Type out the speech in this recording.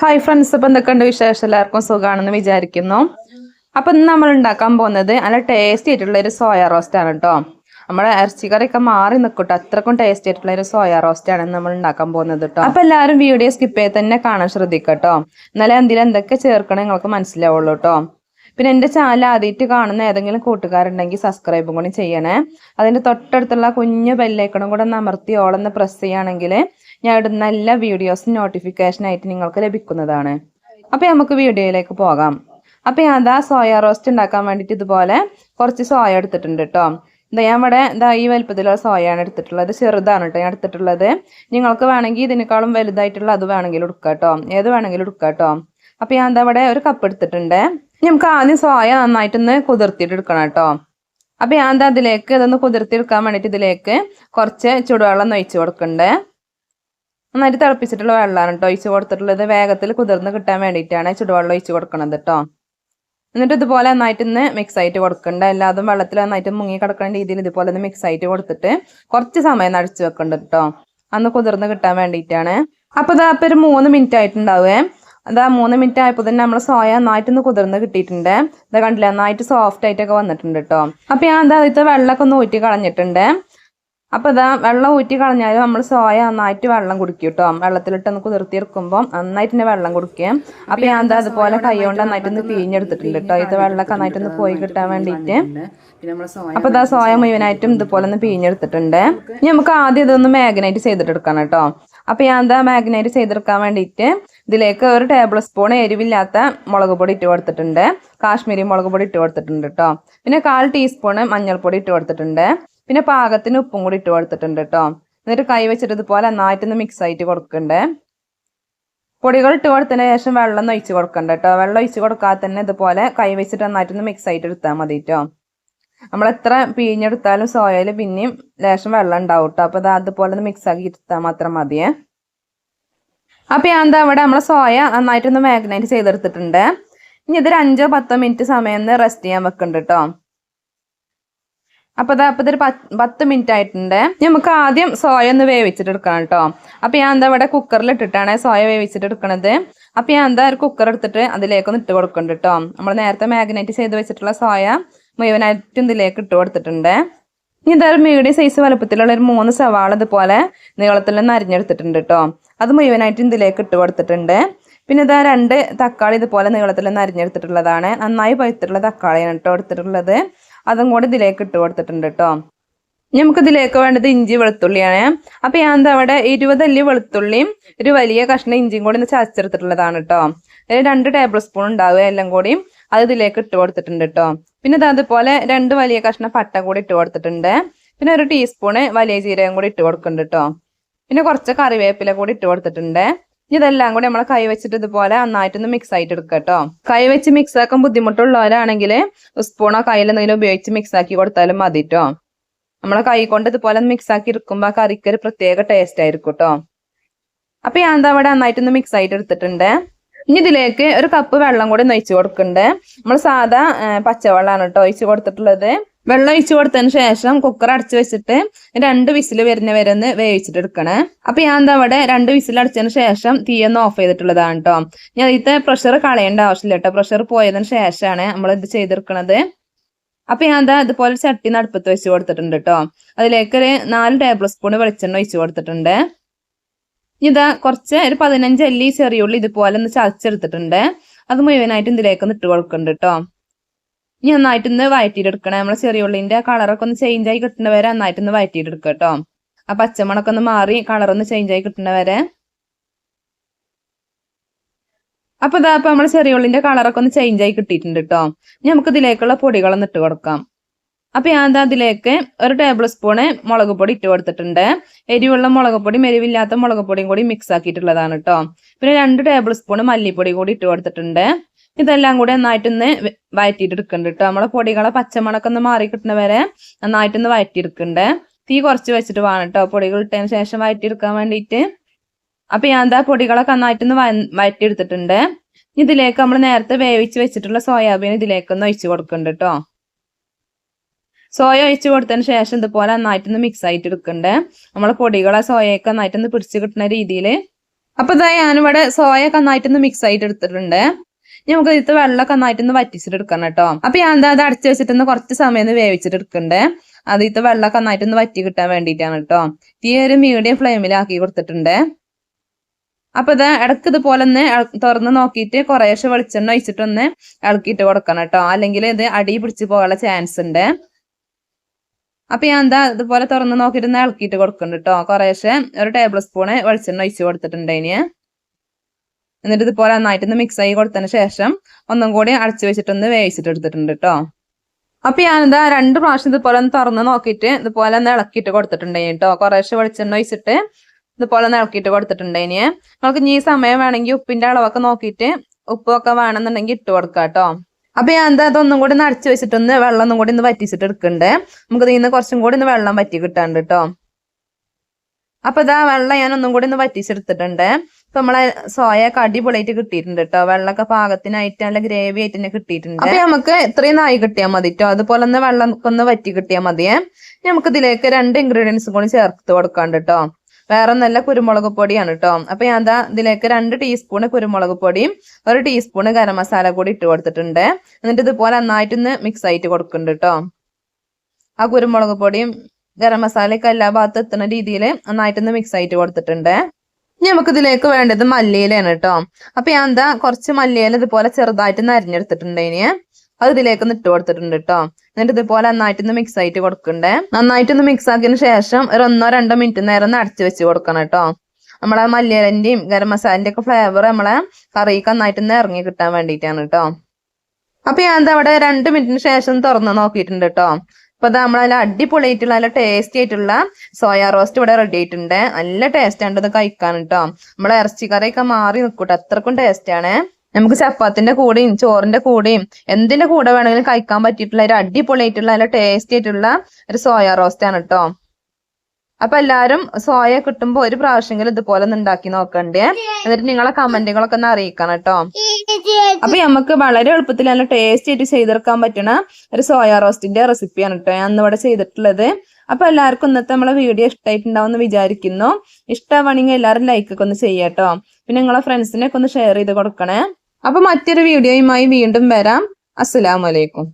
Hi friends അപ്പം എന്തൊക്കെയുണ്ട് വിശേഷം? എല്ലാവർക്കും സുഖമാണെന്ന് വിചാരിക്കുന്നു. അപ്പം ഇന്ന് നമ്മൾ ഉണ്ടാക്കാൻ പോകുന്നത് നല്ല ടേസ്റ്റി ആയിട്ടുള്ള ഒരു സോയ റോസ്റ്റ് ആണ് കേട്ടോ നമ്മുടെ ഇറച്ചിക്കറിയൊക്കെ മാറി നിൽക്കട്ടോ. അത്രക്കും ടേസ്റ്റി ആയിട്ടുള്ള ഒരു സോയ റോസ്റ്റ് ആണ് നമ്മൾ ഉണ്ടാക്കാൻ പോകുന്നത് കേട്ടോ അപ്പം എല്ലാവരും വീഡിയോ സ്കിപ്പ് ചെയ്ത് തന്നെ കാണാൻ ശ്രദ്ധിക്കട്ടോ എന്നാലേ എന്തിലും എന്തൊക്കെ ചേർക്കണം നിങ്ങൾക്ക് മനസ്സിലാവുള്ളൂ കേട്ടോ പിന്നെ എന്റെ ചാനൽ ആദ്യമായിട്ട് കാണുന്ന ഏതെങ്കിലും കൂട്ടുകാരുണ്ടെങ്കിൽ സബ്സ്ക്രൈബും കൂടി ചെയ്യണേ. അതിന്റെ തൊട്ടടുത്തുള്ള കുഞ്ഞു ബെല്ലൈക്കണും കൂടെ ഒന്ന് അമർത്തി പ്രസ് ചെയ്യുകയാണെങ്കിൽ ഞാൻ ഇടുന്ന എല്ലാ വീഡിയോസ് നോട്ടിഫിക്കേഷൻ ആയിട്ട് നിങ്ങൾക്ക് ലഭിക്കുന്നതാണ്. അപ്പോൾ നമുക്ക് വീഡിയോയിലേക്ക് പോകാം. അപ്പോൾ ഞാൻ അതാ സോയ റോസ്റ്റ് ഉണ്ടാക്കാൻ വേണ്ടിയിട്ട് ഇതുപോലെ കുറച്ച് സോയ എടുത്തിട്ടുണ്ട് കേട്ടോ എന്താ ഞാൻ ഇവിടെ ഇതാ ഈ വലുപ്പത്തിലുള്ള സോയാണ് എടുത്തിട്ടുള്ളത്. ചെറുതാണ് കേട്ടോ ഞാൻ എടുത്തിട്ടുള്ളത്. നിങ്ങൾക്ക് വേണമെങ്കിൽ ഇതിനേക്കാളും വലുതായിട്ടുള്ള അത് വേണമെങ്കിൽ എടുക്കാം കേട്ടോ ഏത് വേണമെങ്കിലും എടുക്കാം കേട്ടോ അപ്പോൾ ഞാൻ എന്താ ഇവിടെ ഒരു കപ്പ് എടുത്തിട്ടുണ്ട്. നമുക്ക് ആദ്യം സോയ നന്നായിട്ടൊന്ന് കുതിർത്തിട്ട് എടുക്കണം കേട്ടോ അപ്പോൾ ഞാൻ എന്താ അതിലേക്ക് ഇതൊന്ന് കുതിർത്തി എടുക്കാൻ വേണ്ടിയിട്ട് ഇതിലേക്ക് കുറച്ച് ചൂടുവെള്ളം ഒഴിച്ച് കൊടുക്കണ്ടേ നന്നായിട്ട് തിളപ്പിച്ചിട്ടുള്ള വെള്ളമാണ് കേട്ടോ ഒഴിച്ച് കൊടുത്തിട്ടുള്ളത് വേഗത്തിൽ കുതിർന്ന് കിട്ടാൻ വേണ്ടിയിട്ടാണ് ചുടുവെള്ളം ഒഴിച്ച് കൊടുക്കുന്നത് കേട്ടോ എന്നിട്ട് ഇതുപോലെ നന്നായിട്ട് ഇന്ന് മിക്സ് ആയിട്ട് കൊടുക്കണ്ട. എല്ലാതും വെള്ളത്തിൽ നന്നായിട്ട് മുങ്ങി കിടക്കുന്ന രീതിയിൽ ഇതുപോലെ ഒന്ന് മിക്സ് ആയിട്ട് കൊടുത്തിട്ട് കുറച്ച് സമയം നടച്ചു വെക്കണ്ട കേട്ടോ അന്ന് കുതിർന്ന് കിട്ടാൻ വേണ്ടിയിട്ടാണ്. അപ്പോൾ ഇതാ ഇപ്പോൾ ഒരു മൂന്ന് മിനിറ്റ് ആയിട്ടുണ്ടാവേ. അതാ മൂന്ന് മിനിറ്റ് ആയപ്പോൾ തന്നെ നമ്മൾ സോയ നന്നായിട്ടൊന്ന് കുതിർന്ന് കിട്ടിയിട്ടുണ്ട്. ഇതാ കണ്ടില്ല നന്നായിട്ട് സോഫ്റ്റ് ആയിട്ടൊക്കെ വന്നിട്ടുണ്ട് കേട്ടോ അപ്പോൾ ഞാൻ എന്താ അതിലത്തെ വെള്ളമൊക്കെ ഒന്ന് ഊറ്റി കളഞ്ഞിട്ടുണ്ട്. അപ്പോൾ ഇതാ വെള്ളം ഊറ്റി കളഞ്ഞാലും നമ്മൾ സോയ നന്നായിട്ട് വെള്ളം കുടിക്കും കേട്ടോ വെള്ളത്തിലിട്ടൊന്ന് കുതിർത്തിയെടുക്കുമ്പോൾ നന്നായിട്ട് തന്നെ വെള്ളം കുടിക്കുക അപ്പോൾ ഞാൻ എന്താ അതുപോലെ കൈ കൊണ്ട് നന്നായിട്ടൊന്ന് പിഴിഞ്ഞെടുത്തിട്ടുണ്ട് കേട്ടോ ഇത് വെള്ളമൊക്കെ നന്നായിട്ടൊന്ന് പോയി കിട്ടാൻ വേണ്ടിയിട്ട് അപ്പോൾ ഇതാ സോയ മുഴുവനായിട്ടും ഇതുപോലെ ഒന്ന് പിഴിഞ്ഞെടുത്തിട്ടുണ്ട്. ഇനി നമുക്ക് ആദ്യം ഇതൊന്ന് മാഗ്നേറ്റ് ചെയ്തിട്ടെടുക്കണം കേട്ടോ അപ്പോൾ ഞാൻ എന്താ മാഗ്നേറ്റ് ചെയ്തെടുക്കാൻ വേണ്ടിയിട്ട് ഇതിലേക്ക് ഒരു ടേബിൾ സ്പൂൺ എരിവില്ലാത്ത മുളക് പൊടി ഇട്ട് കൊടുത്തിട്ടുണ്ട്. കാശ്മീരി മുളക് പൊടി ഇട്ട് കൊടുത്തിട്ടുണ്ട് കേട്ടോ പിന്നെ കാൽ ടീസ്പൂൺ മഞ്ഞൾപ്പൊടി ഇട്ട് കൊടുത്തിട്ടുണ്ട്. പിന്നെ പാകത്തിന് ഉപ്പും കൂടി ഇട്ട് കൊടുത്തിട്ടുണ്ട് കേട്ടോ എന്നിട്ട് കൈ വെച്ചിട്ട് ഇതുപോലെ നന്നായിട്ടൊന്ന് മിക്സ് ആയിട്ട് കൊടുക്കണ്ടേ. പൊടികൾ ഇട്ട് കൊടുത്തതിന് ശേഷം വെള്ളം ഒഴിച്ച് കൊടുക്കണ്ട കേട്ടോ വെള്ളം ഒഴിച്ച് കൊടുക്കാതെ തന്നെ ഇതുപോലെ കൈ വെച്ചിട്ട് നന്നായിട്ടൊന്ന് മിക്സ് ആയിട്ട് എടുത്താൽ മതി കേട്ടോ നമ്മൾ എത്ര പിഴിഞ്ഞെടുത്താലും സോയയിൽ പിന്നെയും ലേശം വെള്ളം ഉണ്ടാവും കേട്ടോ അപ്പോൾ അത് അതുപോലെ ഒന്ന് മിക്സ് ആക്കി എടുത്താൽ മാത്രം മതിയേ. അപ്പോൾ ഞാൻ എന്താ ഇവിടെ നമ്മളെ സോയ നന്നായിട്ടൊന്ന് മാഗ്നേറ്റ് ചെയ്തെടുത്തിട്ടുണ്ട്. ഇനി ഇതൊരു അഞ്ചോ പത്തോ മിനിറ്റ് സമയം റെസ്റ്റ് ചെയ്യാൻ വെക്കുന്നുണ്ട് കേട്ടോ അപ്പോൾ അതാ അപ്പോൾ ഇതൊരു പത്ത് മിനിറ്റ് ആയിട്ടുണ്ട്. നമുക്ക് ആദ്യം സോയ ഒന്ന് വേവിച്ചിട്ട് എടുക്കണം കേട്ടോ അപ്പോൾ ഞാൻ എന്താ ഇവിടെ കുക്കറിൽ ഇട്ടിട്ടാണ് സോയ വേവിച്ചിട്ട് എടുക്കണത്. അപ്പോൾ ഞാൻ എന്താ ഒരു കുക്കർ എടുത്തിട്ട് അതിലേക്കൊന്ന് ഇട്ട് കൊടുക്കുന്നുണ്ട് കേട്ടോ നമ്മൾ നേരത്തെ മാഗ്നേറ്റ് ചെയ്ത് വെച്ചിട്ടുള്ള സോയ മുഴുവനായിട്ടും ഇതിലേക്ക് ഇട്ട് കൊടുത്തിട്ടുണ്ട്. ഇനി ഇതൊരു മീഡിയം സൈസ് വലുപ്പത്തിലുള്ള ഒരു മൂന്ന് സവാള ഇതുപോലെ നീളത്തിൽ നിന്ന് അരിഞ്ഞെടുത്തിട്ടുണ്ട് കേട്ടോ അത് മുഴുവനായിട്ട് ഇതിലേക്ക് ഇട്ട് കൊടുത്തിട്ടുണ്ട്. പിന്നെ ഇതാ രണ്ട് തക്കാളി ഇതുപോലെ നീളത്തിൽ നിന്ന് അരിഞ്ഞെടുത്തിട്ടുള്ളതാണ്. നന്നായി പഴുത്തിട്ടുള്ള തക്കാളിയാണ് കേട്ടോ എടുത്തിട്ടുള്ളത്. അതും കൂടി ഇതിലേക്ക് ഇട്ട് കൊടുത്തിട്ടുണ്ട് കേട്ടോ ഇനി നമുക്ക് ഇതിലേക്ക് വേണ്ടത് ഇഞ്ചി വെളുത്തുള്ളിയാണ്. അപ്പോൾ ഞാൻ എന്താ അവിടെ ഇരുപത് അല്ലി വെളുത്തുള്ളിയും ഒരു വലിയ കഷ്ണം ഇഞ്ചിയും കൂടി ഒന്ന് ചതച്ചെടുത്തിട്ടുള്ളതാണ് കേട്ടോ രണ്ട് ടേബിൾ സ്പൂൺ ഉണ്ടാവുക എല്ലാം കൂടി അത് ഇതിലേക്ക് ഇട്ട് കൊടുത്തിട്ടുണ്ട് കേട്ടോ പിന്നെ അതുപോലെ രണ്ട് വലിയ കഷ്ണം പട്ട കൂടി ഇട്ട് കൊടുത്തിട്ടുണ്ട്. പിന്നെ ഒരു ടീസ്പൂണ് വലിയ ജീരകം കൂടി ഇട്ട് കൊടുക്കുന്നുണ്ട് കേട്ടോ പിന്നെ കുറച്ച് കറിവേപ്പില കൂടി ഇട്ട് കൊടുത്തിട്ടുണ്ട്. ഇതെല്ലാം കൂടി നമ്മൾ കൈ വെച്ചിട്ട് ഇതുപോലെ നന്നായിട്ടൊന്ന് മിക്സ് ആയിട്ട് എടുക്കുക കേട്ടോ കൈ വെച്ച് മിക്സ് ആക്കാൻ ബുദ്ധിമുട്ടുള്ളവരാണെങ്കിൽ സ്പൂണോ കയ്യിൽ എന്തെങ്കിലും ഉപയോഗിച്ച് മിക്സ് ആക്കി കൊടുത്താലും മതി കേട്ടോ നമ്മളെ കൈ കൊണ്ട് ഇതുപോലെ മിക്സ് ആക്കി എടുക്കുമ്പോൾ ആ കറിക്ക് ഒരു പ്രത്യേക ടേസ്റ്റ് ആയിരിക്കും കേട്ടോ അപ്പൊ ഞാൻ എന്താ അവിടെ നന്നായിട്ടൊന്ന് മിക്സ് ആയിട്ട് എടുത്തിട്ടുണ്ട്. ഇനി ഇതിലേക്ക് ഒരു കപ്പ് വെള്ളം കൂടി ഒഴിച്ച് കൊടുക്കുന്നുണ്ട്. നമ്മൾ സാധാ പച്ചവെള്ളമാണ് കേട്ടോ ഒഴിച്ചു കൊടുത്തിട്ടുള്ളത്. വെള്ളം ഒഴിച്ചു കൊടുത്തതിന് ശേഷം കുക്കർ അടച്ചു വെച്ചിട്ട് രണ്ട് വിസിൽ വരുന്ന വരെ ഒന്ന് വേവിച്ചിട്ട് എടുക്കണേ അപ്പൊ ഞാൻ എന്താ അവിടെ രണ്ട് വിസിൽ അടച്ചതിന് ശേഷം തീ ഒന്ന് ഓഫ് ചെയ്തിട്ടുള്ളതാണ് കേട്ടോ ഞാൻ ഇതിത്തെ പ്രഷർ കളയേണ്ട ആവശ്യമില്ല കേട്ടോ പ്രഷർ പോയതിന് ശേഷമാണ് നമ്മൾ ഇത് ചെയ്തെടുക്കണത്. അപ്പൊ ഞാൻ എന്താ ഇതുപോലെ ചട്ടി നടുപ്പത്ത് വെച്ച് കൊടുത്തിട്ടുണ്ട് കേട്ടോ അതിലേക്ക് ഒരു നാല് ടേബിൾ സ്പൂൺ വെളിച്ചെണ്ണ ഒഴിച്ചു കൊടുത്തിട്ടുണ്ട്. ഇതാ കുറച്ച് ഒരു പതിനഞ്ച് അല്ലി ചെറിയുള്ളി ഇതുപോലെ ഒന്ന് ചതച്ചെടുത്തിട്ടുണ്ട്. അത് മുഴുവനായിട്ട് ഇതിലേക്ക് ഒന്ന് ഇട്ട് കൊടുക്കുന്നുണ്ട് കേട്ടോ ഇനി നന്നായിട്ട് ഒന്ന് വഴറ്റിയിട്ടെടുക്കണം നമ്മളെ ചെറിയുള്ളിന്റെ കളറൊക്കെ ഒന്ന് ചേഞ്ച് ആയി കിട്ടുന്ന വരെ നന്നായിട്ട് ഒന്ന് വഴറ്റിയിട്ടെടുക്കുക കേട്ടോ ആ പച്ചമണൊക്കെ ഒന്ന് മാറി കളർ ഒന്ന് ചേഞ്ച് ആയി കിട്ടുന്ന വരെ. അപ്പൊ ഇതാ അപ്പൊ നമ്മളെ ചെറിയുള്ളിന്റെ കളറൊക്കെ ഒന്ന് ചേഞ്ച് ആയി കിട്ടിയിട്ടുണ്ട് കേട്ടോ ഇനി നമുക്ക് ഇതിലേക്കുള്ള പൊടികളൊന്ന് ഇട്ട് കൊടുക്കാം. അപ്പൊ ഞാൻ എന്താ അതിലേക്ക് ഒരു ടേബിൾ സ്പൂണ് മുളക് പൊടി ഇട്ട് കൊടുത്തിട്ടുണ്ട്. എരിവുള്ള മുളക് പൊടിയും എരിവില്ലാത്ത മുളക് പൊടിയും കൂടി മിക്സ് ആക്കിയിട്ടുള്ളതാണ് കേട്ടോ പിന്നെ രണ്ട് ടേബിൾ സ്പൂണ് മല്ലിപ്പൊടി കൂടി ഇട്ട് കൊടുത്തിട്ടുണ്ട്. ഇതെല്ലാം കൂടി നന്നായിട്ടൊന്ന് വ- വഴറ്റിയിട്ട് കേട്ടോ നമ്മളെ പൊടികളെ പച്ചമണൊക്കെ ഒന്ന് മാറി കിട്ടുന്ന വരെ നന്നായിട്ടൊന്ന് വയറ്റിയെടുക്കണ്ടേ. തീ കുറച്ച് വെച്ചിട്ട് വേണം കേട്ടോ പൊടികൾ ഇട്ടതിന് ശേഷം വഴറ്റിയെടുക്കാൻ വേണ്ടിയിട്ട് അപ്പൊ ഞാൻ എന്താ പൊടികളൊക്കെ നന്നായിട്ടൊന്ന് വയറ്റിയെടുത്തിട്ടുണ്ട്. ഇതിലേക്ക് നമ്മൾ നേരത്തെ വേവിച്ച് വെച്ചിട്ടുള്ള സോയാബീൻ ഇതിലേക്കൊന്ന് ഒഴിച്ച് കൊടുക്കുന്നുണ്ട് കേട്ടോ സോയ ഒഴിച്ചു കൊടുത്തതിന് ശേഷം ഇതുപോലെ നന്നായിട്ടൊന്ന് മിക്സ് ആയിട്ട് എടുക്കണ്ടേ നമ്മളെ പൊടികളെ സോയയൊക്കെ നന്നായിട്ടൊന്ന് പിടിച്ച് കിട്ടുന്ന രീതിയിൽ അപ്പൊ ഇതാ ഞാനിവിടെ സോയൊക്കെ നന്നായിട്ടൊന്ന് മിക്സ് ആയിട്ട് എടുത്തിട്ടുണ്ട് നമുക്ക് ഇതിലത്തെ വെള്ളമൊക്കെ നന്നായിട്ടൊന്ന് വറ്റിച്ചിട്ട് എടുക്കണം കേട്ടോ. അപ്പൊ ഞാൻ എന്താ അത് അടച്ചു വെച്ചിട്ടൊന്ന് കുറച്ച് സമയം ഒന്ന് വേവിച്ചിട്ട് എടുക്കണ്ടേ അതിലത്തെ വെള്ളമൊക്കെ നന്നായിട്ടൊന്ന് വറ്റി കിട്ടാൻ വേണ്ടിയിട്ടാണ് കേട്ടോ. തീ ഒരു മീഡിയം ഫ്ലെയിമിലാക്കി കൊടുത്തിട്ടുണ്ട്. അപ്പൊ ഇത് ഇടയ്ക്ക് ഇതുപോലെ ഒന്ന് തുറന്ന് നോക്കിയിട്ട് കുറേശ്ശെ വെളിച്ചെണ്ണ ഒഴിച്ചിട്ടൊന്ന് ഇളക്കിയിട്ട് കൊടുക്കണം കേട്ടോ. അല്ലെങ്കിൽ ഇത് അടി പിടിച്ച് പോകാനുള്ള ചാൻസ് ഉണ്ട്. അപ്പൊ ഞാൻ എന്താ ഇതുപോലെ തുറന്ന് നോക്കിയിട്ട് ഇളക്കിയിട്ട് കൊടുക്കുന്നുണ്ട് കേട്ടോ. കുറേശ്ശെ ഒരു ടേബിൾ സ്പൂണ് വെളിച്ചെണ്ണ ഒഴിച്ച് കൊടുത്തിട്ടുണ്ട് അതിന് എന്നിട്ട് ഇതുപോലെ നന്നായിട്ട് ഒന്ന് മിക്സ് ആയി കൊടുത്തതിന് ശേഷം ഒന്നും കൂടി അടച്ചു വെച്ചിട്ടൊന്ന് വേവിച്ചിട്ട് എടുത്തിട്ടുണ്ട് കേട്ടോ അപ്പൊ ഞാനിതാ രണ്ട് പ്രാവശ്യം ഇതുപോലെ ഒന്ന് തുറന്ന് നോക്കിയിട്ട് ഇതുപോലെ ഒന്ന് ഇളക്കിയിട്ട് കൊടുത്തിട്ടുണ്ടായി കേട്ടോ കുറേശ്ശെ വെളിച്ചെണ്ണ ഒഴിച്ചിട്ട് ഇതുപോലെ ഒന്ന് ഇളക്കിയിട്ട് കൊടുത്തിട്ടുണ്ടായിന് നമുക്ക് ഇനി സമയം വേണമെങ്കിൽ ഉപ്പിന്റെ അളവൊക്കെ നോക്കിയിട്ട് ഉപ്പൊക്കെ വേണമെന്നുണ്ടെങ്കിൽ ഇട്ട് കൊടുക്കാം കേട്ടോ അപ്പൊ ഞാൻ എന്താ അതൊന്നും കൂടി ഒന്ന് അടച്ചു വെച്ചിട്ടൊന്ന് വെള്ളം ഒന്നും കൂടി ഒന്ന് വറ്റിച്ചിട്ട് എടുക്കണ്ടേ. നമുക്ക് ഇതിൽ നിന്ന് കുറച്ചും കൂടി ഒന്ന് വെള്ളം വറ്റി കിട്ടാണ്ട് കേട്ടോ അപ്പൊ ഇതാ വെള്ളം ഞാൻ ഒന്നും കൂടി ഒന്ന് വറ്റിച്ചെടുത്തിട്ടുണ്ട്. ഇപ്പൊ നമ്മളെ സോയൊക്കെ അടിപൊളിയായിട്ട് കിട്ടിയിട്ടുണ്ട് കേട്ടോ വെള്ളമൊക്കെ പാകത്തിനായിട്ട് നല്ല ഗ്രേവി ആയിട്ട് തന്നെ കിട്ടിയിട്ടുണ്ട്. അപ്പൊ നമുക്ക് ഇത്രയും നായി കിട്ടിയാൽ മതി കേട്ടോ അതുപോലെ തന്നെ വെള്ളം ഒന്ന് വറ്റി കിട്ടിയാൽ മതിയേ നമുക്ക് ഇതിലേക്ക് രണ്ട് ഇൻഗ്രീഡിയൻസും കൂടി ചേർത്ത് കൊടുക്കാണ്ട് കേട്ടോ വേറെ നല്ല കുരുമുളക് പൊടിയാണ് കേട്ടോ അപ്പൊ ഞാൻ എന്താ ഇതിലേക്ക് രണ്ട് ടീസ്പൂൺ കുരുമുളക് പൊടിയും ഒരു ടീസ്പൂൺ ഗരം മസാല കൂടി ഇട്ട് കൊടുത്തിട്ടുണ്ട്. എന്നിട്ട് ഇതുപോലെ നന്നായിട്ടൊന്ന് മിക്സ് ആയിട്ട് കൊടുക്കുന്നുണ്ട് കേട്ടോ ആ കുരുമുളക് പൊടിയും ഗരം മസാലയൊക്കെ എല്ലാ ഭാഗത്തും എത്തുന്ന രീതിയിൽ നന്നായിട്ടൊന്ന് മിക്സ് ആയിട്ട് കൊടുത്തിട്ടുണ്ട്. ഇനി നമുക്ക് ഇതിലേക്ക് വേണ്ടത് മല്ലിയിലാണ് കേട്ടോ. അപ്പൊ ഞാൻ എന്താ കുറച്ച് മല്ലിയില ഇതുപോലെ ചെറുതായിട്ട് നരിഞ്ഞെടുത്തിട്ടുണ്ട് ഇനി. അത് ഇതിലേക്ക് ഇട്ട് കൊടുത്തിട്ടുണ്ട് കേട്ടോ. എന്നിട്ട് ഇതുപോലെ നന്നായിട്ടൊന്ന് മിക്സ് ആയിട്ട് കൊടുക്കണ്ടേ. നന്നായിട്ടൊന്ന് മിക്സ് ആക്കിയതിന് ശേഷം ഒരു ഒന്നോ രണ്ടോ മിനിറ്റ് നേരം ഒന്ന് അടച്ചു വെച്ച് കൊടുക്കണം കേട്ടോ. നമ്മളെ മല്ലിയിലന്റെയും ഗരം മസാലന്റെ ഒക്കെ ഫ്ലേവർ നമ്മളെ കറിക്ക് നന്നായിട്ടൊന്ന് ഇറങ്ങി കിട്ടാൻ വേണ്ടിയിട്ടാണ് കേട്ടോ. അപ്പൊ ഞാൻ എന്താ അവിടെ രണ്ട് മിനിറ്റിന് ശേഷം തുറന്ന് നോക്കിയിട്ടുണ്ട് കേട്ടോ. അപ്പൊ അത് നമ്മളെ നല്ല അടിപൊളിയായിട്ടുള്ള നല്ല ടേസ്റ്റി ആയിട്ടുള്ള സോയാ റോസ്റ്റ് ഇവിടെ റെഡി ആയിട്ടുണ്ട്. നല്ല ടേസ്റ്റ് ആണ് ഇത് കഴിക്കാൻ കേട്ടോ നമ്മളെ ഇറച്ചിക്കറിയൊക്കെ മാറി നിൽക്കൂട്ടോ അത്രക്കും ടേസ്റ്റ് ആണ്. നമുക്ക് ചപ്പാത്തിന്റെ കൂടെയും ചോറിന്റെ കൂടെയും എന്തിന്റെ കൂടെ വേണമെങ്കിലും കഴിക്കാൻ പറ്റിയിട്ടുള്ള ഒരു അടിപൊളിയായിട്ടുള്ള നല്ല ടേസ്റ്റി ആയിട്ടുള്ള ഒരു സോയാ റോസ്റ്റ് ആണ് കേട്ടോ അപ്പൊ എല്ലാരും സോയ കിട്ടുമ്പോ ഒരു പ്രാവശ്യമെങ്കിലും ഇതുപോലെ ഉണ്ടാക്കി നോക്കണ്ടേ? എന്നിട്ട് നിങ്ങളെ കമന്റുകളൊക്കെ ഒന്ന് അറിയിക്കണം കേട്ടോ. അപ്പൊ നമുക്ക് വളരെ എളുപ്പത്തിൽ നല്ല ടേസ്റ്റ് ആയിട്ട് ചെയ്തെടുക്കാൻ പറ്റണ ഒരു സോയ റോസ്റ്റിന്റെ റെസിപ്പിയാണ് കേട്ടോ ഞാൻ ഇന്നിവിടെ ചെയ്തിട്ടുള്ളത്. അപ്പൊ എല്ലാവർക്കും ഇന്നത്തെ നമ്മളെ വീഡിയോ ഇഷ്ടമായിട്ടുണ്ടാവും എന്ന് വിചാരിക്കുന്നു. ഇഷ്ടമാണെങ്കിൽ എല്ലാവരും ലൈക്ക് ഒക്കെ ഒന്ന് ചെയ്യാട്ടോ പിന്നെ നിങ്ങളെ ഫ്രണ്ട്സിനൊക്കെ ഒന്ന് ഷെയർ ചെയ്ത് കൊടുക്കണേ. അപ്പൊ മറ്റൊരു വീഡിയോയുമായി വീണ്ടും വരാം. അസ്സലാമലൈക്കും